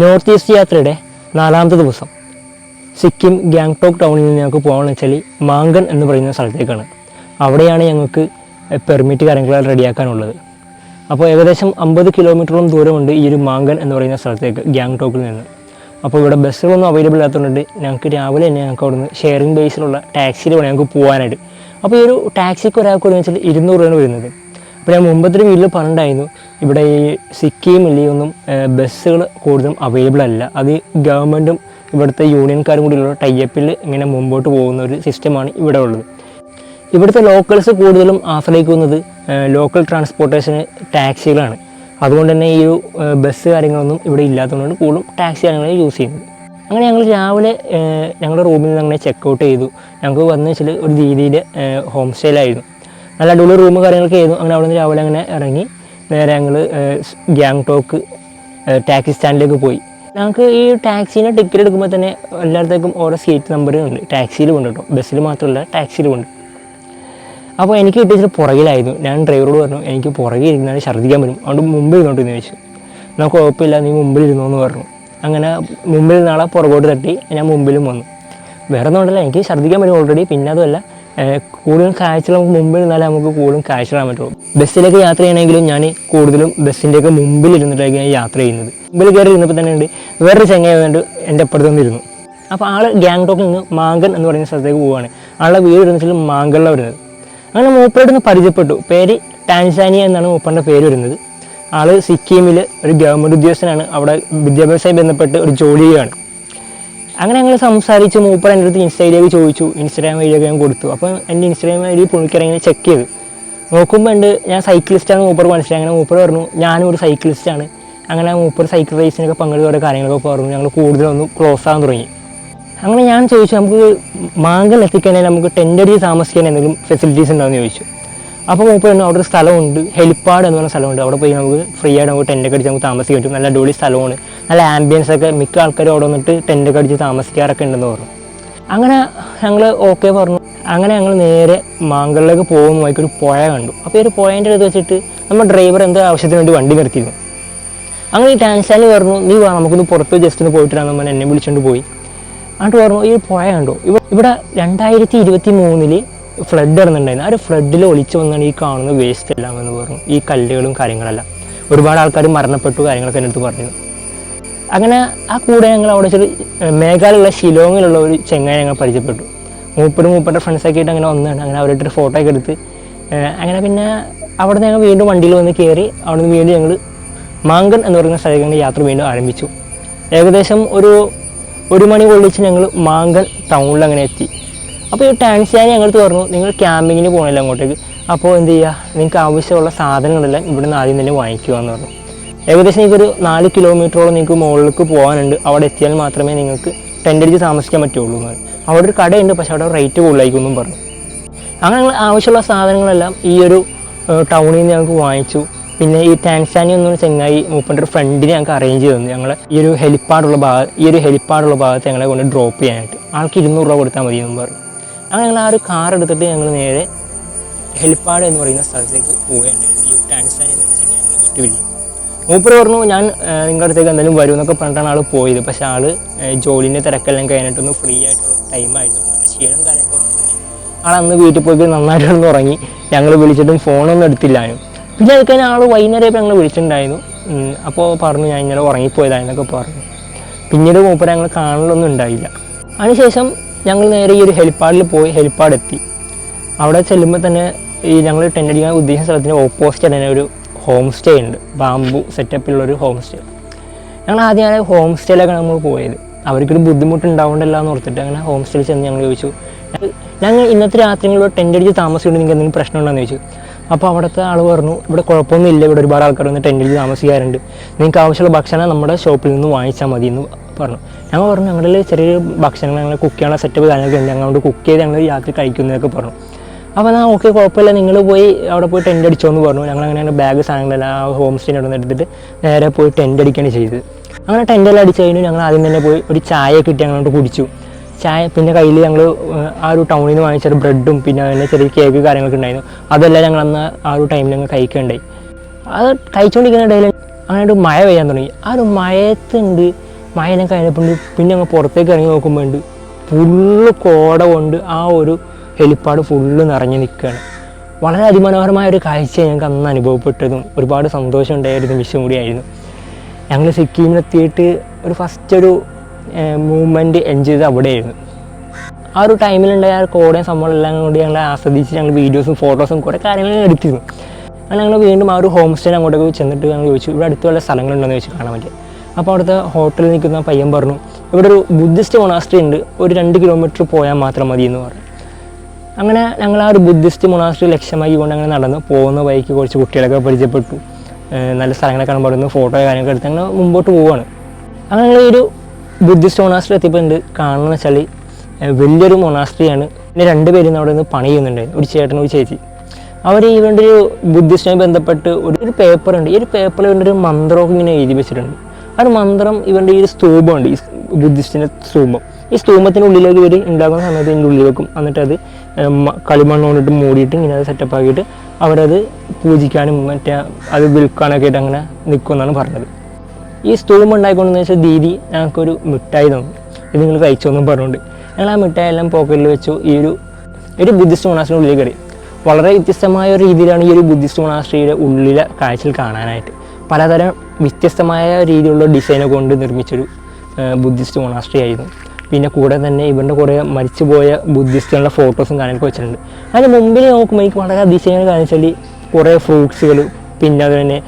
North east യാത്രയുടെ നാലാമത്തെ ദിവസം. സിക്കിം ഗാങ്ടോക്ക് ടൗണിൽ നിന്ന് ഞങ്ങൾക്ക് പോകണമെന്ന് വെച്ചാൽ മാങ്കൺ എന്ന് പറയുന്ന സ്ഥലത്തേക്കാണ്. അവിടെയാണ് ഞങ്ങൾക്ക് പെർമിറ്റ് കാര്യങ്ങളെല്ലാം റെഡിയാക്കാനുള്ളത്. അപ്പോൾ ഏകദേശം അമ്പത് കിലോമീറ്ററോളം ദൂരമുണ്ട് ഈ ഒരു മാങ്കൻ എന്ന് പറയുന്ന സ്ഥലത്തേക്ക് ഗാങ്ടോക്കിൽ നിന്ന്. അപ്പോൾ ഇവിടെ ബസ്സുകളൊന്നും അവൈലബിൾ ആയതുകൊണ്ട് ഞങ്ങൾക്ക് രാവിലെ തന്നെ ഞങ്ങൾക്ക് അവിടുന്ന് ഷെയറിംഗ് ബേസിലുള്ള ടാക്സിയിൽ വേണം ഞങ്ങൾക്ക് പോകാനായിട്ട്. അപ്പോൾ ഈ ഒരു ടാക്സിക്ക് ഒരാൾക്ക് ഒരു വെച്ചാൽ ഇരുന്നൂറ് രൂപയാണ് വരുന്നത്. അപ്പോൾ ഞാൻ മുമ്പത്തെ ഒരു വീട്ടിൽ പറഞ്ഞിട്ടുണ്ടായിരുന്നു. ഇവിടെ ഈ സിക്കിമിൽ ഒന്നും ബസ്സുകൾ കൂടുതലും അവൈലബിൾ അല്ല. അത് ഗവൺമെന്റും ഇവിടുത്തെ യൂണിയൻകാരും കൂടിയുള്ള ടൈപ്പിൽ ഇങ്ങനെ മുമ്പോട്ട് പോകുന്ന ഒരു സിസ്റ്റമാണ് ഇവിടെ ഉള്ളത്. ഇവിടുത്തെ ലോക്കൽസ് കൂടുതലും ആശ്രയിക്കുന്നത് ലോക്കൽ ട്രാൻസ്പോർട്ടേഷന് ടാക്സികളാണ് അതുകൊണ്ട് തന്നെ ഈ ഒരു ബസ് കാര്യങ്ങളൊന്നും ഇവിടെ ഇല്ലാത്തതുകൊണ്ട് കൂടുതലും ടാക്സി കാര്യങ്ങൾ യൂസ് ചെയ്യുന്നത്. അങ്ങനെ ഞങ്ങൾ രാവിലെ ഞങ്ങളുടെ റൂമിൽ നിന്ന് അങ്ങനെ ചെക്ക് ഔട്ട് ചെയ്തു. ഞങ്ങൾക്ക് വന്നു വെച്ചാൽ ഒരു രീതിയിൽ ഹോം സ്റ്റേയിലായിരുന്നു നല്ല അടിപൊളി റൂം കാര്യങ്ങളൊക്കെ ആയിരുന്നു. അങ്ങനെ അവിടെ നിന്ന് രാവിലെ അങ്ങനെ ഇറങ്ങി. നേരെ ഞങ്ങൾ ഗ്യാങ്ടോക്ക് ടാക്സി സ്റ്റാൻഡിലേക്ക് പോയി. ഞങ്ങൾക്ക് ഈ ടാക്സീനെ ടിക്കറ്റ് എടുക്കുമ്പോൾ തന്നെ എല്ലായിടത്തേക്കും ഓരോ സീറ്റ് നമ്പർ ഉണ്ട്. ടാക്സിയിലും ഉണ്ട് കേട്ടോ ബസ്സിൽ മാത്രമല്ല ടാക്സിയിലും ഉണ്ട് അപ്പോൾ എനിക്ക് കിട്ടിയത് പുറകിലായിരുന്നു. ഞാൻ ഡ്രൈവറോട് പറഞ്ഞു എനിക്ക് പുറകിൽ ഇരുന്നാൽ ഛർദ്ദിക്കാൻ പറ്റും. അതുകൊണ്ട് മുമ്പിൽ ഇരുന്നോട്ട് എന്ന് ചോദിച്ചു. എന്നാൽ കുഴപ്പമില്ല നീ മുമ്പിൽ ഇരുന്നോ എന്ന് പറഞ്ഞു. അങ്ങനെ മുമ്പിൽ നാളെ പുറകോട്ട് തട്ടി ഞാൻ മുമ്പിലും വന്നു. വേറെ ഒന്നും ഉണ്ടല്ല എനിക്ക് ഛർദ്ദിക്കാൻ പറ്റും ഓൾറെഡി പിന്നെ അതുമല്ല കൂടുതലും കാഴ്ചകൾ നമുക്ക് മുമ്പിൽ നിന്നാലേ നമുക്ക് കൂടുതലും കാഴ്ച കാണാൻ പറ്റുള്ളൂ. ബസ്സിലേക്ക് യാത്ര ചെയ്യണമെങ്കിലും ഞാൻ കൂടുതലും ബസ്സിന്റെയൊക്കെ മുമ്പിൽ ഇരുന്നിട്ടായിരിക്കും ഞാൻ യാത്ര ചെയ്യുന്നത്. മുമ്പിൽ കയറി ഇരുന്നപ്പോൾ തന്നെ ഉണ്ട് വേറൊരു ചങ്ങായി വേണ്ട എന്റെ അപ്പുറത്ത് വന്നിരുന്നു. അപ്പോൾ ആൾ ഗാംഗ്ടോക്കിൽ നിന്ന് മാങ്കൻ എന്ന് പറയുന്ന സ്ഥലത്തേക്ക് പോവുകയാണ്. ആളുടെ വീട് ഇരുന്നിട്ട് മാങ്കലിലാണ് വരുന്നത്. അങ്ങനെ മൂപ്പരോട് ഒന്ന് പരിചയപ്പെട്ടു. പേര് ടാൻസാനിയ എന്നാണ് മൂപ്പറിന്റെ പേര് വരുന്നത്. ആൾ സിക്കിമിൽ ഒരു ഗവൺമെന്റ് ഉദ്യോഗസ്ഥനാണ്. അവിടെ വിദ്യാഭ്യാസമായി ബന്ധപ്പെട്ട് ഒരു ജോലി ചെയ്യുകയാണ്. അങ്ങനെ ഞങ്ങൾ സംസാരിച്ച് മൂപ്പർ എന്റെ അടുത്ത് ഇൻസ്റ്റ ഐ ഡി ഒക്കെ ചോദിച്ചു ഇൻസ്റ്റാഗ്രാം ഒക്കെ ഞാൻ കൊടുത്തു. അപ്പോൾ എന്റെ ഇൻസ്റ്റാഗ്രാം ഐ ഡി പുള്ളിക്കാരങ്ങനെ ചെക്ക് ചെയ്ത്. നോക്കുമ്പോൾ ഉണ്ട് ഞാൻ സൈക്ലിസ്റ്റാണ് മൂപ്പർ മനസ്സിലായി. അങ്ങനെ മൂപ്പർ പറഞ്ഞു ഞാനും ഒരു സൈക്ലിസ്റ്റാണ് അങ്ങനെ മൂപ്പർ സൈക്കിൾ റേസിനൊക്കെ പങ്കെടുത്ത് ഓരോ കാര്യങ്ങളൊക്കെ പറഞ്ഞു. ഞങ്ങൾ കൂടുതലൊന്ന് ക്ലോസ് ആകാൻ തുടങ്ങി. അങ്ങനെ ഞാൻ ചോദിച്ചു നമുക്ക് മാങ്കൽ എത്തിക്കാനായി നമുക്ക് ടെന്റ് അടിച്ച് താമസിക്കാൻ എന്തെങ്കിലും ഫെസിലിറ്റീസ് ഉണ്ടാവുമെന്ന് ചോദിച്ചു. അപ്പോൾ മൂപ്പർ പറഞ്ഞു അവിടെ ഒരു സ്ഥലമുണ്ട്. ഹെലിപ്പാഡ് എന്ന് പറഞ്ഞ സ്ഥലമുണ്ട്. അവിടെ പോയി നമുക്ക് ഫ്രീ ആയിട്ട് നമുക്ക് ടെന്റ് അടിച്ച് നമുക്ക് താമസിക്കാൻ പറ്റും. നല്ല അടിപൊളി സ്ഥലമാണ്. നല്ല ആംബിയൻസ് ഒക്കെ മിക്ക ആൾക്കാരും അവിടെ വന്നിട്ട് ടെന്റൊക്കെ അടിച്ച് താമസിക്കാറൊക്കെ ഉണ്ടെന്ന് പറഞ്ഞു. അങ്ങനെ ഞങ്ങൾ ഓക്കെ പറഞ്ഞു. അങ്ങനെ ഞങ്ങൾ നേരെ മാങ്കളിലേക്ക് പോകുന്ന. വഴിക്ക് ഒരു പുഴ കണ്ടു. അപ്പോൾ ഈ ഒരു പുഴേന്റെ അടുത്ത് വെച്ചിട്ട് നമ്മുടെ ഡ്രൈവർ എന്തോ ആവശ്യത്തിന് വേണ്ടി വണ്ടി നിർത്തിയിരുന്നു. അങ്ങനെ ഈ ടാൻസാനി പറഞ്ഞു നീ വാ നമുക്കൊന്ന് പുറത്ത് ജസ്റ്റ് ഒന്ന് പോയിട്ടാണ് നമ്മൾ എന്നെ വിളിച്ചുകൊണ്ട് പോയി. അങ്ങോട്ട് പറഞ്ഞു ഈ പുഴ കണ്ടു? ഇവ ഇവിടെ രണ്ടായിരത്തി ഇരുപത്തി മൂന്നിൽ ഫ്ലഡ് ഇറങ്ങുന്നുണ്ടായിരുന്നു ആ ഒരു ഫ്ലഡിൽ ഒളിച്ചു വന്നാണ് ഈ കാണുന്ന വേസ്റ്റ് എല്ലാം എന്ന് പറഞ്ഞു. ഈ കല്ലുകളും കാര്യങ്ങളെല്ലാം. ഒരുപാട് ആൾക്കാർ മരണപ്പെട്ടു കാര്യങ്ങളൊക്കെ എന്റെ അടുത്ത് പറഞ്ഞു. അങ്ങനെ ആ കൂടെ ഞങ്ങൾ അവിടെ ചെറിയ മേഘാലയുള്ള ഷിലോങ്ങിലുള്ള ഒരു ചെങ്ങായി ഞങ്ങൾ പരിചയപ്പെട്ടു. മൂപ്പരും മൂപ്പരുടെ ഫ്രണ്ട്സൊക്കെ ആയിട്ട് അങ്ങനെ വന്നതാണ്. അങ്ങനെ അവരുടെ ഫോട്ടോ ഒക്കെ എടുത്ത് അങ്ങനെ പിന്നെ അവിടെ ഞങ്ങൾ വീണ്ടും വണ്ടിയിൽ വന്ന് കയറി അവിടെ നിന്ന് വീണ്ടും ഞങ്ങൾ മാങ്കൻ എന്ന് പറയുന്ന സ്ഥലത്തേക്ക് യാത്ര വീണ്ടും ആരംഭിച്ചു. ഏകദേശം ഒരു ഒരു മണി കൊള്ളിച്ച് ഞങ്ങൾ മാങ്കൻ ടൗണിൽ അങ്ങനെ എത്തി. അപ്പോൾ ഈ ടാൻസിയാനി ഞങ്ങൾക്ക് പറഞ്ഞു നിങ്ങൾ ക്യാമ്പിങ്ങിന് പോകണമല്ലോ അങ്ങോട്ടേക്ക്. അപ്പോൾ എന്ത് ചെയ്യുക നിങ്ങൾക്ക് ആവശ്യമുള്ള സാധനങ്ങളെല്ലാം ഇവിടെ നിന്ന് ആദ്യം തന്നെ വാങ്ങിക്കുക എന്ന് പറഞ്ഞു. ഏകദേശം നിങ്ങൾക്കൊരു നാല് കിലോമീറ്ററോളം നിങ്ങൾക്ക് മുകളിലേക്ക് പോകാനുണ്ട്. അവിടെ എത്തിയാൽ മാത്രമേ നിങ്ങൾക്ക് ടെന്റ് അടിച്ച് താമസിക്കാൻ പറ്റുള്ളൂ എന്ന് അവിടെ ഒരു കടയുണ്ട് പക്ഷേ അവിടെ റേറ്റ് കൂടുതലായിരിക്കും പറഞ്ഞു. അങ്ങനെ ഞങ്ങൾ ആവശ്യമുള്ള സാധനങ്ങളെല്ലാം ഈ ഒരു ടൗണിൽ നിന്ന് ഞങ്ങൾക്ക് വാങ്ങിച്ചു. പിന്നെ ഈ ടാൻസാനി എന്നൊരു ചെങ്ങായി മൂപ്പന്റെ ഒരു ഫ്രണ്ടിനെ ഞങ്ങൾക്ക് അറേഞ്ച് ചെയ്തു ഞങ്ങൾ ഈ ഒരു ഹെലിപ്പാടുള്ള ഭാഗം ഈ ഒരു ഹെലിപ്പാടുള്ള ഭാഗത്ത് ഞങ്ങളെ കൊണ്ട് ഡ്രോപ്പ് ചെയ്യാനായിട്ട്. ആൾക്ക് ഇരുന്നൂറ് രൂപ കൊടുത്താൽ മതി എന്നും പറഞ്ഞു. അങ്ങനെ ഞങ്ങൾ ആ ഒരു കാർ എടുത്തിട്ട് ഞങ്ങൾ നേരെ ഹെലിപ്പാഡ് എന്ന് പറയുന്ന സ്ഥലത്തേക്ക് പോവുകയുണ്ടായിരുന്നു ഈ ടാൻസാനി എന്ന് വെച്ചാൽ ഞങ്ങൾ വിട്ടുപിരിഞ്ഞു മൂപ്പർ പറഞ്ഞു ഞാൻ നിങ്ങളുടെ അടുത്തേക്ക് എന്തായാലും വരും എന്നൊക്കെ പറഞ്ഞിട്ടാണ് ആൾ പോയത്. പക്ഷെ ആൾ ജോലിന്റെ തിരക്കെല്ലാം കഴിഞ്ഞിട്ടൊന്ന് ഫ്രീ ആയിട്ട് ടൈം ആയിരുന്നു. ക്ഷീണം കാര്യമൊക്കെ ആൾ അന്ന് വീട്ടിൽ പോയി നന്നായിട്ട് കിടന്ന് ഉറങ്ങി. ഞങ്ങൾ വിളിച്ചിട്ടും ഫോണൊന്നും എടുത്തില്ലായിരുന്നു പിന്നെ അത് കഴിഞ്ഞാൽ ആൾ വൈകുന്നേരം ഞങ്ങൾ വിളിച്ചിട്ടുണ്ടായിരുന്നു. അപ്പോൾ പറഞ്ഞു ഞാൻ ഇങ്ങനെ ഉറങ്ങിപ്പോയതാണെന്നൊക്കെ പറഞ്ഞു. പിന്നീട് മൂപ്പർ ഞങ്ങൾ കാണലൊന്നും ഉണ്ടായില്ല. അതിനുശേഷം ഞങ്ങൾ നേരെ ഈ ഒരു ഹെലിപ്പാഡിൽ പോയി ഹെലിപ്പാഡ് എത്തി അവിടെ ചെല്ലുമ്പോൾ തന്നെ ഈ ഞങ്ങൾ ടെന്റ് അടിക്കാൻ ഉദ്ദേശിച്ച സ്ഥലത്തിന് ഓപ്പോസിറ്റ് തന്നെ ഒരു ഹോം സ്റ്റേ ഉണ്ട് ബാംബു സെറ്റപ്പിലുള്ള ഒരു ഹോം സ്റ്റേ ഞങ്ങൾ ആദ്യമാണ് ഹോം സ്റ്റേയിലേക്കാണ് നമ്മൾ പോയത്. അവർക്കൊരു ബുദ്ധിമുട്ട് ഉണ്ടാവണ്ടല്ലോ എന്ന് ഓർത്തിട്ട് അങ്ങനെ ഹോം സ്റ്റേയിൽ ചെന്ന് ഞങ്ങൾ ചോദിച്ചു ഞങ്ങൾ- ഇന്നത്തെ രാത്രികളിലൂടെ ടെന്റ് അടിച്ച് താമസിക്കുന്നത് നിങ്ങൾക്ക് എന്തെങ്കിലും പ്രശ്നമുണ്ടോ എന്ന് ചോദിച്ചു. അപ്പോൾ അവിടുത്തെ ആൾ പറഞ്ഞു ഇവിടെ കുഴപ്പമൊന്നും ഇല്ല ഇവിടെ ഒരുപാട് ആൾക്കാർ വന്ന് ടെന്റ് അടിച്ച് താമസിക്കാറുണ്ട്. നിങ്ങൾക്ക് ആവശ്യമുള്ള ഭക്ഷണം നമ്മുടെ ഷോപ്പിൽ നിന്ന് വാങ്ങിച്ചാൽ മതി എന്ന് പറഞ്ഞു. ഞങ്ങൾ പറഞ്ഞു ഞങ്ങളുടെ ചെറിയ ഭക്ഷണങ്ങൾ ഞങ്ങൾ കുക്ക് ചെയ്യാനുള്ള സെറ്റപ്പ് കാര്യങ്ങളൊക്കെ ഉണ്ട്. ഞങ്ങളോട് കുക്ക് ചെയ്ത് ഞങ്ങൾ രാത്രി കഴിക്കുന്നതൊക്കെ പറഞ്ഞു. അപ്പോൾ എന്നാൽ ഓക്കെ കുഴപ്പമില്ല. നിങ്ങൾ പോയി അവിടെ പോയി ടെന്റ് അടിച്ചോന്ന് പറഞ്ഞു. ഞങ്ങൾ അങ്ങനെ ബാഗ് സാധനങ്ങളെല്ലാം ആ ഹോം സ്റ്റേന്റെ അവിടെ നിന്ന് എടുത്തിട്ട് നേരെ പോയി ടെന്റ് അടിക്കുകയാണ് ചെയ്തത്. അങ്ങനെ ടെന്റെല്ലാം അടിച്ച് കഴിഞ്ഞു ഞങ്ങൾ ആദ്യം തന്നെ പോയി ഒരു ചായ കിട്ടി ഞങ്ങളോട് കുടിച്ചു. ചായ പിന്നെ കയ്യിൽ ഞങ്ങൾ ആ ഒരു ടൗണിൽ നിന്ന് വാങ്ങിച്ച ഒരു ബ്രെഡും പിന്നെ അതിന്റെ ചെറിയ കേക്ക് കാര്യങ്ങളൊക്കെ ഉണ്ടായിരുന്നു. അതെല്ലാം ഞങ്ങൾ അന്ന് ആ ഒരു ടൈമിൽ ഞങ്ങൾ കഴിക്കുകയുണ്ടായി. അത് കഴിച്ചുകൊണ്ടിരിക്കുന്ന ഇടയിൽ അങ്ങനെ ഒരു മഴ പെയ്യാൻ തുടങ്ങി. ആ ഒരു മഴയത്തുണ്ട് മഴ എല്ലാം കഴിഞ്ഞപ്പോൾ പിന്നെ അങ്ങ് പുറത്തേക്ക് ഇറങ്ങി നോക്കുമ്പോൾ ഉണ്ട് ഫുള്ള് കോട കൊണ്ട് ആ ഒരു ഹെലിപ്പാഡ് ഫുള്ള് നിറഞ്ഞു നിൽക്കുകയാണ് വളരെ അതിമനോഹരമായ ഒരു കാഴ്ചയാണ് ഞങ്ങൾക്ക് അന്ന് അനുഭവപ്പെട്ടതും. ഒരുപാട് സന്തോഷം ഉണ്ടായിരുന്നു നിമിഷം കൂടിയായിരുന്നു. ഞങ്ങൾ സിക്കിമിലെത്തിയിട്ട് ഒരു ഫസ്റ്റ് ഒരു മൂവ്മെന്റ് എൻജോയ് ചെയ്ത് അവിടെയായിരുന്നു. ആ ഒരു ടൈമിലുണ്ടായ ആ കോടയും സംഭവം എല്ലാം കൂടി ഞങ്ങൾ ആസ്വദിച്ച് ഞങ്ങൾ വീഡിയോസും ഫോട്ടോസും കുറേ കാര്യങ്ങൾ എടുത്തിരുന്നു. അങ്ങനെ ഞങ്ങൾ വീണ്ടും ആ ഒരു ഹോം സ്റ്റേ അങ്ങോട്ടേക്ക് ചെന്നിട്ട് ഞങ്ങൾ ചോദിച്ചു ഇവിടെ അടുത്തുള്ള സ്ഥലങ്ങളുണ്ടെന്ന് ചോദിച്ചു കാണാൻ പറ്റി അപ്പോൾ അവിടുത്തെ ഹോട്ടലിൽ നിൽക്കുന്ന പയ്യൻ പറഞ്ഞു ഇവിടെ ഒരു ബുദ്ധിസ്റ്റ് മൊണാസ്ട്രി ഉണ്ട് ഒരു രണ്ട് കിലോമീറ്റർ പോയാൽ മാത്രം മതി എന്ന് പറഞ്ഞു. അങ്ങനെ ഞങ്ങൾ ആ ഒരു ബുദ്ധിസ്റ്റ് മൊണാസ്ട്രി ലക്ഷ്യമാക്കി കൊണ്ട് അങ്ങനെ നടന്ന്. പോകുന്ന വഴിക്ക് കുറച്ച് കുട്ടികളൊക്കെ പരിചയപ്പെട്ടു. നല്ല സ്ഥലങ്ങളൊക്കെ കാണാൻ പറ്റുന്നു ഫോട്ടോ കാര്യങ്ങളൊക്കെ എടുത്ത് അങ്ങനെ മുമ്പോട്ട് പോവുകയാണ് അങ്ങനെ ഞങ്ങൾ ഈ ഒരു ബുദ്ധിസ്റ്റ് മൊണാസ്ട്രി എത്തിയപ്പോൾ ഉണ്ട് കാണുന്ന വെച്ചാൽ വലിയൊരു മൊണാസ്ട്രിയാണ് പിന്നെ രണ്ട് പേരും അവിടെ നിന്ന് പണി ചെയ്യുന്നുണ്ടായിരുന്നു ഒരു ചേട്ടനും ഒരു ചേച്ചി. അവർ ഇവരുടെ ഒരു ബുദ്ധിസ്റ്റുമായി ബന്ധപ്പെട്ട് ഒരു പേപ്പറുണ്ട് ഈ ഒരു പേപ്പറിൽ ഇവരുടെ ഒരു മന്ത്രമൊക്കെ ഇങ്ങനെ എഴുതി വെച്ചിട്ടുണ്ട്. ഒരു മന്ത്രം ഇവരുടെ ഈ ഒരു സ്തൂപമുണ്ട് ഈ ബുദ്ധിസ്റ്റിന്റെ സ്തൂപം. ഈ സ്തൂപത്തിന്റെ ഉള്ളിലേക്ക് ഇവർ ഉണ്ടാക്കുന്ന സമയത്ത് ഇതിന്റെ ഉള്ളിൽ വെക്കും എന്നിട്ട് അത് കളിമണ്ണ് കൊണ്ടിട്ട് മൂടിയിട്ട് ഇങ്ങനെ അത് സെറ്റപ്പ് ആക്കിയിട്ട് അവരത് പൂജിക്കാനും മറ്റേ അത് വിൽക്കാനൊക്കെ ആയിട്ട് അങ്ങനെ നിൽക്കുമെന്നാണ് പറഞ്ഞത്. ഈ സ്തൂപം ഉണ്ടായിക്കൊണ്ടെന്ന് വെച്ചാൽ ദീദി ഞങ്ങൾക്കൊരു മിഠായി തന്നു. ഇത് നിങ്ങൾ കഴിച്ചോന്നും പറഞ്ഞുകൊണ്ട് ഞങ്ങൾ ആ മിഠായി എല്ലാം പോക്കറ്റിൽ വെച്ചു ഈ ഒരു ഒരു ബുദ്ധിസ്റ്റ് മൊണാസ്ട്രിയുടെ ഉള്ളിൽ കയറി. വളരെ വ്യത്യസ്തമായ ഒരു രീതിയിലാണ് ഈ ഒരു ബുദ്ധിസ്റ്റ് മൊണാസ്ട്രിയുടെ ഉള്ളിലെ കാഴ്ചയിൽ കാണാനായിട്ട്. പലതരം വ്യത്യസ്തമായ രീതിയിലുള്ള ഡിസൈനൊക്കെ കൊണ്ട് നിർമ്മിച്ചൊരു ബുദ്ധിസ്റ്റ് മൊണാസ്ട്രി ആയിരുന്നു. പിന്നെ കൂടെ തന്നെ ഇവരുടെ കുറേ മരിച്ചുപോയ ബുദ്ധിസ്റ്റുകളുടെ ഫോട്ടോസും കാര്യങ്ങളൊക്കെ വെച്ചിട്ടുണ്ട്. അതിന് മുമ്പിൽ നോക്കുമ്പോൾ എനിക്ക് വളരെ അതിശയങ്ങൾ കാണിച്ചാൽ കുറേ ഫ്രൂട്ട്സുകൾ പിന്നെ അത് തന്നെ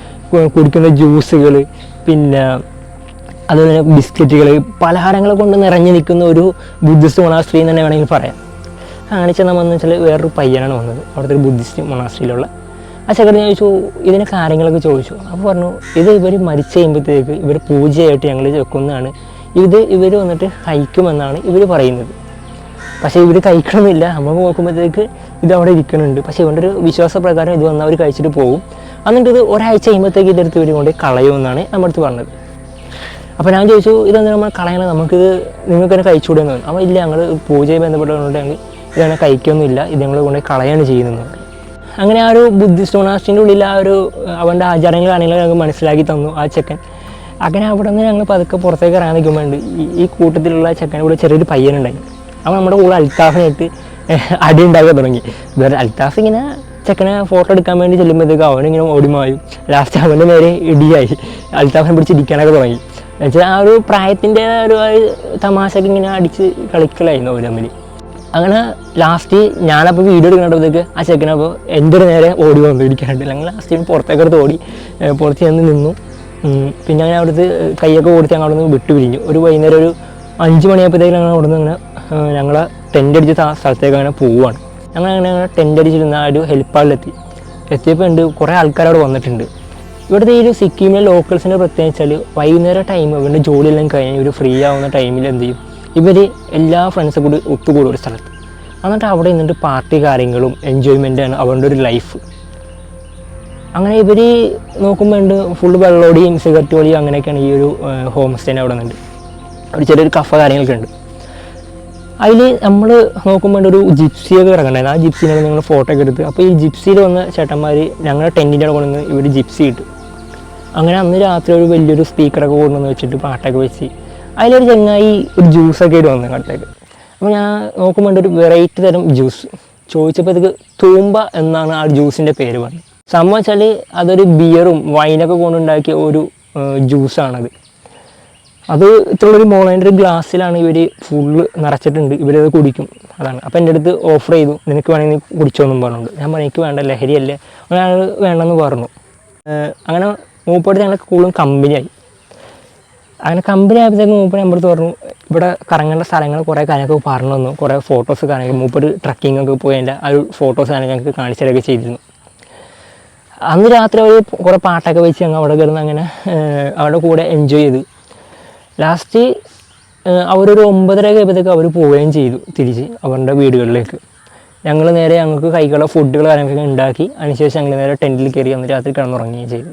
കുടിക്കുന്ന ജ്യൂസുകൾ പിന്നെ അതുപോലെ തന്നെ ബിസ്ക്കറ്റുകൾ പലഹാരങ്ങൾ കൊണ്ട് നിറഞ്ഞു നിൽക്കുന്ന ഒരു ബുദ്ധിസ്റ്റ് മൊണാസ്ട്രി എന്ന് തന്നെ വേണമെങ്കിൽ പറയാം. അങ്ങനെ ചെന്നാൽ വന്നു വെച്ചാൽ വേറൊരു പയ്യനാണ് വന്നത്. അവിടുത്തെ ഒരു ബുദ്ധിസ്റ്റ് മൊണാസ്ട്രിയിലുള്ള ആ ചക്കര ഞാൻ ചോദിച്ചു ഇതിന്റെ കാര്യങ്ങളൊക്കെ ചോദിച്ചു. അപ്പോൾ പറഞ്ഞു ഇത് ഇവർ മരിച്ചു കഴിയുമ്പോഴത്തേക്ക് ഇവർ പൂജയായിട്ട് ഞങ്ങൾ വെക്കുന്നതാണ്. ഇത് ഇവർ വന്നിട്ട് കഴിക്കുമെന്നാണ് ഇവർ പറയുന്നത്. പക്ഷേ ഇവർ കഴിക്കണമെന്നില്ല. നമ്മൾ നോക്കുമ്പോഴത്തേക്ക് ഇത് അവിടെ ഇരിക്കുന്നുണ്ട്. പക്ഷേ ഇവന്റെ ഒരു വിശ്വാസപ്രകാരം ഇത് വന്ന് അവർ കഴിച്ചിട്ട് പോകും എന്നിട്ട് ഇത് ഒരാഴ്ച കഴിയുമ്പോഴത്തേക്ക് ഇതെടുത്ത് ഇവർ കൊണ്ട് കളയുമെന്നാണ് നമ്മുടെ അടുത്ത് പറഞ്ഞത്. അപ്പോൾ ഞാൻ ചോദിച്ചു ഇതെന്താ നമ്മൾ കളയണം? നമുക്കിത് നിങ്ങൾക്ക് തന്നെ എന്ന് പറഞ്ഞു. അപ്പോൾ ഇല്ല ഞങ്ങൾ പൂജയെ ബന്ധപ്പെട്ടതുകൊണ്ട് ഞങ്ങൾ ഇതങ്ങനെ കഴിക്കൊന്നുമില്ല ഇത് ഞങ്ങൾ കൊണ്ട് കളയാണ് ചെയ്യുന്നത് അങ്ങനെ ആ ഒരു ബുദ്ധിസ്റ്റ് സ്റ്റോണാസ്റ്റിന്റെ ഉള്ളിൽ ആ ഒരു അവന്റെ ആചാരങ്ങൾ ആണെങ്കിലും ഞങ്ങൾക്ക് മനസ്സിലാക്കി തന്നു ആ ചെക്കൻ. അങ്ങനെ അവിടെ നിന്ന് ഞങ്ങൾ പതുക്കെ പുറത്തേക്ക് ഇറങ്ങാൻ നിൽക്കുമ്പോൾ ഈ കൂട്ടത്തിലുള്ള ചെക്കന്റെ കൂടെ ചെറിയൊരു പയ്യനുണ്ടായി അവൻ നമ്മുടെ കൂടെ അൽത്താഫിനായിട്ട് അടി ഉണ്ടാക്കാൻ തുടങ്ങി. വേറെ അൽത്താഫ് ഇങ്ങനെ ചെക്കനെ ഫോട്ടോ എടുക്കാൻ വേണ്ടി ചെല്ലുമ്പോഴത്തേക്ക് അവനിങ്ങനെ ഓടിമായും ലാസ്റ്റ് അവന്റെ നേരെ ഇടിയായി. അൽത്താഫിനെ പിടിച്ച് ഇടിക്കാനൊക്കെ തുടങ്ങി. എന്നുവെച്ചാൽ ആ ഒരു പ്രായത്തിന്റെ ഒരു തമാശക്ക് ഇങ്ങനെ അടിച്ച് കളിക്കലായിരുന്നു അവർ തമ്മിൽ അങ്ങനെ ലാസ്റ്റ് ഞാനപ്പോൾ വീഡിയോ എടുക്കുമ്പോഴത്തേക്ക് ആ ചെക്കനപ്പോൾ എന്റെ ഒരു നേരെ ഓടി വന്നു ഇരിക്കാനായിട്ട് ഞങ്ങൾ ലാസ്റ്റ് പുറത്തേക്ക് എടുത്ത് ഓടി പുറത്ത് ചെന്ന് നിന്നു. പിന്നെ അങ്ങനെ അവിടുത്തെ കൈയൊക്കെ ഓടിച്ച് ഞങ്ങൾ അവിടെ നിന്ന് വിട്ടു പിരിഞ്ഞു. ഒരു വൈകുന്നേരം ഒരു അഞ്ച് മണിയായപ്പോഴത്തേക്ക് ഞങ്ങൾ അവിടെ നിന്ന് അങ്ങനെ ഞങ്ങളെ ടെന്റ് അടിച്ച് സ്ഥലത്തേക്ക് അങ്ങനെ പോവുകയാണ് ഞങ്ങൾ അങ്ങനെ ടെന്റ് അടിച്ചിരുന്ന ആ ഒരു ഹെൽപ്പാളിലെത്തി എത്തിയപ്പോൾ ഉണ്ട് കുറേ ആൾക്കാർ അവിടെ വന്നിട്ടുണ്ട്. ഇവിടുത്തെ ഈ ഒരു സിക്കിമിലെ ലോക്കൽസിന്റെ പ്രത്യേകിച്ചാൽ വൈകുന്നേരം ടൈം ഇവരുടെ ജോലിയെല്ലാം കഴിഞ്ഞ് ഒരു ഫ്രീ ആവുന്ന ടൈമിൽ എന്ത് ചെയ്യും? ഇവർ എല്ലാ ഫ്രണ്ട്സും കൂടി ഒത്തുകൂടും ഒരു സ്ഥലത്ത്. എന്നിട്ട് അവിടെ നിന്നിട്ട് പാർട്ടി കാര്യങ്ങളും എൻജോയ്മെന്റാണ് അവരുടെ ഒരു ലൈഫ് അങ്ങനെ ഇവർ നോക്കുമ്പോൾ ഉണ്ട് ഫുള്ള് വെള്ളോടിയും സിഗരറ്റ് ഓടിയും അങ്ങനെയൊക്കെയാണ് ഈ ഒരു ഹോം സ്റ്റേന്റെ അവിടെ നിന്നുണ്ട് ഒരു ചെറിയൊരു കഫ കാര്യങ്ങളൊക്കെ ഉണ്ട്. അതിൽ നമ്മൾ നോക്കുമ്പോൾ ഒരു ജിപ്സിയൊക്കെ ഇറങ്ങണ്ടായിരുന്നു ആ ജിപ്സിനെ നിങ്ങൾ ഫോട്ടോ ഒക്കെ എടുത്ത്. അപ്പോൾ ഈ ജിപ്സിയിൽ വന്ന ചേട്ടന്മാർ ഞങ്ങളുടെ ടെന്റിന്റെ അവിടെ കൊണ്ടുവന്ന് ഇവർ ജിപ്സി ഇട്ടു. അങ്ങനെ അന്ന് രാത്രി ഒരു വലിയൊരു സ്പീക്കറൊക്കെ കൊണ്ടുവന്ന് വെച്ചിട്ട് പാട്ടൊക്കെ വെച്ച് അതിലൊരു ചങ്ങായി ഒരു ജ്യൂസൊക്കെ ആയിട്ട് വന്നു അങ്ങോട്ടേക്ക് അപ്പോൾ ഞാൻ നോക്കുമ്പോൾ ഒരു വെറൈറ്റി തരം ജ്യൂസ് ചോദിച്ചപ്പോഴത്തേക്ക് തൂമ്പ എന്നാണ് ആ ജ്യൂസിന്റെ പേര് പറഞ്ഞത്. സംഭവം വെച്ചാൽ അതൊരു ബിയറും വൈനൊക്കെ കൊണ്ടുണ്ടാക്കിയ ഒരു ജ്യൂസാണത് അത് ഇത്രയുള്ളൊരു മോളേന്റെ ഒരു ഗ്ലാസ്സിലാണ് ഇവർ ഫുള്ള് നിറച്ചിട്ടുണ്ട്. ഇവരത് കുടിക്കും. അതാണ്. അപ്പോൾ എന്റെ അടുത്ത് ഓഫർ ചെയ്തു. നിനക്ക് വേണമെങ്കിൽ കുടിച്ചോന്നും പറഞ്ഞുണ്ട് ഞാൻ പറഞ്ഞു എനിക്ക് വേണ്ട ലഹരിയല്ലേ. അങ്ങനെ വേണമെന്ന് പറഞ്ഞു. അങ്ങനെ മൂപ്പോട്ട് ഞങ്ങൾ കൂടുതലും കമ്പനിയായി അങ്ങനെ കമ്പനി ആയപ്പോഴത്തേക്ക് മൂപ്പര് അടുത്ത് പറഞ്ഞു ഇവിടെ കറങ്ങേണ്ട സ്ഥലങ്ങൾ കുറേ കാര്യങ്ങളൊക്കെ പറഞ്ഞു തന്നു. കുറേ ഫോട്ടോസ് കാര്യങ്ങൾ മൂപ്പര് ട്രക്കിംഗ് ഒക്കെ പോയി അതിന്റെ ആ ഒരു ഫോട്ടോസ് കാര്യങ്ങൾ ഞങ്ങൾക്ക് കാണിച്ചു തരുകയൊക്കെ ചെയ്തിരുന്നു. അന്ന് രാത്രി അവർ കുറേ പാട്ടൊക്കെ വെച്ച് ഞങ്ങൾ അവിടെ കിടന്ന് അങ്ങനെ അവിടെ കൂടെ എൻജോയ് ചെയ്തു. ലാസ്റ്റ് അവരൊരു ഒമ്പതര ആയപ്പോഴത്തേക്ക് അവർ പോവുകയും ചെയ്തു തിരിച്ച് അവരുടെ വീടുകളിലേക്ക്. ഞങ്ങൾ നേരെ ഞങ്ങൾക്ക് കൈകളെ ഫുഡുകൾ കാര്യങ്ങളൊക്കെ ഉണ്ടാക്കി. അതിനുശേഷം ഞങ്ങൾ നേരെ ടെന്റിൽ കയറി അന്ന് രാത്രി കിടന്നുറങ്ങുകയും ചെയ്തു.